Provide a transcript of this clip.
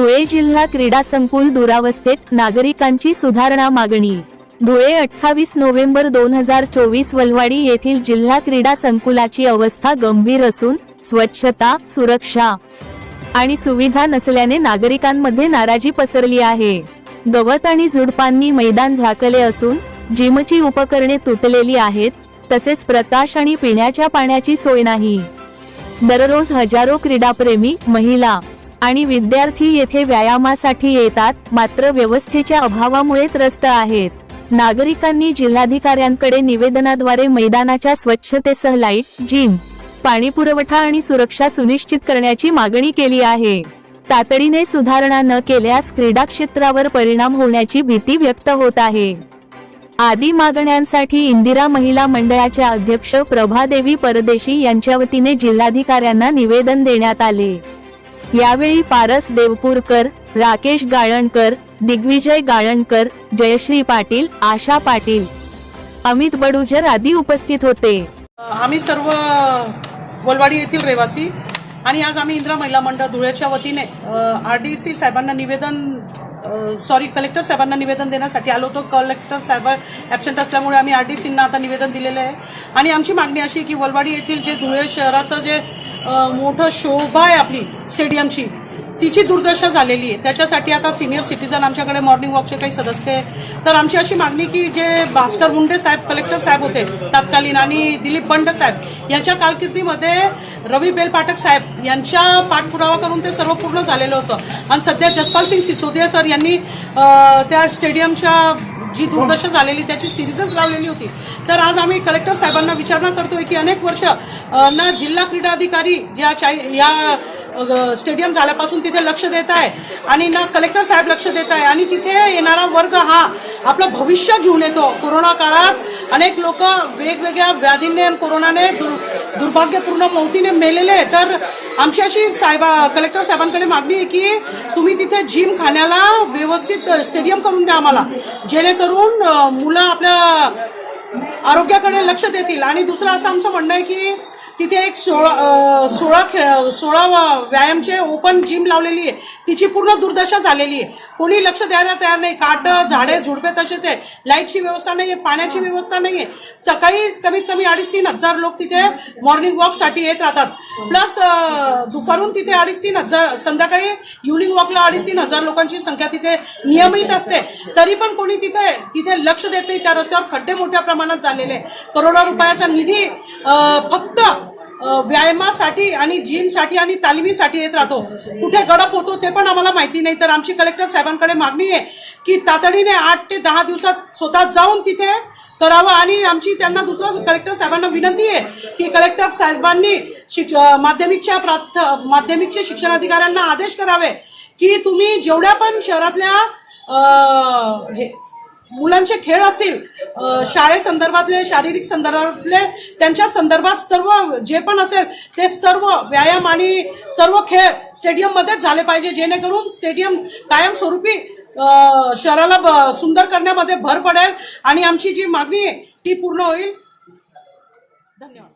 धुळे जिल्हा क्रीडा संकुल दुरावस्थेत नागरिकांची सुधारणा मागणी. धुळे अठ्ठावीस नोव्हेंबर दोन हजार चोवीस वलवाडी येथील जिल्हा क्रीडा संकुलाची अवस्था गंभीर असून स्वच्छता सुरक्षा आणि सुविधा नसल्याने नागरिकांमध्ये नाराजी पसरली आहे. गवत आणि झुडपांनी मैदान झाकले असून जिमची उपकरणे तुटलेली आहेत तसेच प्रकाश आणि पिण्याच्या पाण्याची सोय नाही. दररोज हजारो क्रीडाप्रेमी महिला आणि विद्यार्थी येथे व्यायामासाठी येतात मात्र व्यवस्थेच्या अभावामुळे त्रस्त आहेत. नागरिकांनी जिल्हाधिकाऱ्यांकडे निवेदनाद्वारे मैदानाच्या स्वच्छतेसह लाइट जिम पाणी पुरवठा आणि सुरक्षा सुनिश्चित करण्याची मागणी केली आहे. तातडीने सुधारणा न केल्यास क्रीडा क्षेत्रावर परिणाम होण्याची भीती व्यक्त होत आहे. आदी मागण्यांसाठी इंदिरा महिला मंडळाच्या अध्यक्ष प्रभादेवी परदेशी यांच्या वतीने जिल्हाधिकाऱ्यांना निवेदन देण्यात आले. यावेळी पारस देवपूरकर राकेश गाळणकर दिग्विजय गाळणकर जयश्री पाटील आशा पाटील. अमित बडुजर आदी उपस्थित होते. आम्ही सर्व वलवाडी येथील रहिवासी आणि आज आम्ही इंदिरा महिला मंडळ धुळ्याच्या वतीने आर डी सी साहेबांना निवेदन सॉरी कलेक्टर साहेबांना निवेदन देण्यासाठी आलो होतो. कलेक्टर साहेब ॲबसेंट असल्यामुळे आम्ही आर डी सींना आता निवेदन दिलेलं आहे. आणि आमची मागणी अशी की वलवाडी येथील जे धुळे शहराचं जे मोठं शोभा आहे आपली स्टेडियमची. तिची दुर्दशा झालेली आहे. त्याच्यासाठी आता सिनियर सिटीजन आमच्याकडे मॉर्निंग वॉकचे काही सदस्य आहे तर आमची अशी मागणी की जे भास्कर मुंडे साहेब कलेक्टर साहेब होते तत्कालीन आणि दिलीप बंड साहेब यांच्या कारकिर्दीमध्ये रवी बेलपाठक साहेब यांच्या पाठपुरावा करून ते सर्व पूर्ण झालेलं होतं. आणि सध्या जसपाल सिंग सिसोदिया सर यांनी त्या स्टेडियमच्या जी दुर्दशा झालेली त्याची सिरीजच लावलेली होती. तर आज आम्ही कलेक्टर साहेबांना विचारणा करतोय की अनेक वर्ष ना जिल्हा क्रीडा अधिकारी ज्या या स्टेडियम झाल्यापासून तिथे लक्ष देत आहे आणि ना कलेक्टर साहेब लक्ष देत आहे. आणि तिथे येणारा वर्ग हा आपलं भविष्य घेऊन येतो. कोरोना काळात अनेक लोक वेगवेगळ्या व्याधीने आणि कोरोनाने दुर दुर्भाग्यपूर्ण मौतीने मेलेले आहे. तर आमची अशी साहेबा कलेक्टर साहेबांकडे मागणी आहे की तुम्ही तिथे जिम खाण्याला व्यवस्थित स्टेडियम करून द्या आम्हाला जेणेकरून मुलं आपल्या आरोग्याकडे लक्ष देतील आणि दुसरं असं आमचं म्हणणं आहे की तिथे एक सोळा सोळा खेळ सोळा व्यायामचे ओपन जिम लावलेली आहे. तिची पूर्ण दुर्दशा झालेली आहे. कोणी लक्ष द्यायला तयार नाही. काट झाडे झुडपे तसेच आहे. लाईटची व्यवस्था नाही आहे पाण्याची व्यवस्था नाही आहे सकाळी कमीत कमी अडीच तीन हजार लोक तिथे मॉर्निंग वॉकसाठी येत राहतात. प्लस दुपारून तिथे अडीच तीन हजार संध्याकाळी इव्हनिंग वॉकला अडीच तीन हजार लोकांची संख्या तिथे नियमित असते. तरी पण कोणी तिथे तिथे लक्ष देत नाही. त्या रस्त्यावर खड्डे मोठ्या प्रमाणात झालेले आहे. करोडो रुपयाचा निधी फक्त व्यायामासाठी आणि जिमसाठी आणि तालिमीसाठी येत राहतो. कुठे गडप होतो ते पण आम्हाला माहिती नाही. तर आमची कलेक्टर साहेबांकडे मागणी आहे की तातडीने आठ ते दहा दिवसात स्वतः जाऊन तिथे करावं आणि आमची त्यांना दुसरं कलेक्टर साहेबांना विनंती आहे की कलेक्टर साहेबांनी शिक्ष माध्यमिकच्या प्राथ माध्यमिकच्या शिक्षणाधिकाऱ्यांना आदेश करावे की तुम्ही जेवढ्या पण शहरातल्या हे मुलांचे खेळ असतील शाळेसंदर्भातले शारीरिक संदर्भातले त्यांच्या संदर्भात सर्व जे पण असेल ते सर्व व्यायाम आणि सर्व खेळ स्टेडियममध्येच झाले पाहिजे जेणेकरून स्टेडियम कायमस्वरूपी शहराला ब- सुंदर करण्यामध्ये भर पडेल. आणि आमची जी मागणी आहे ती पूर्ण होईल. धन्यवाद.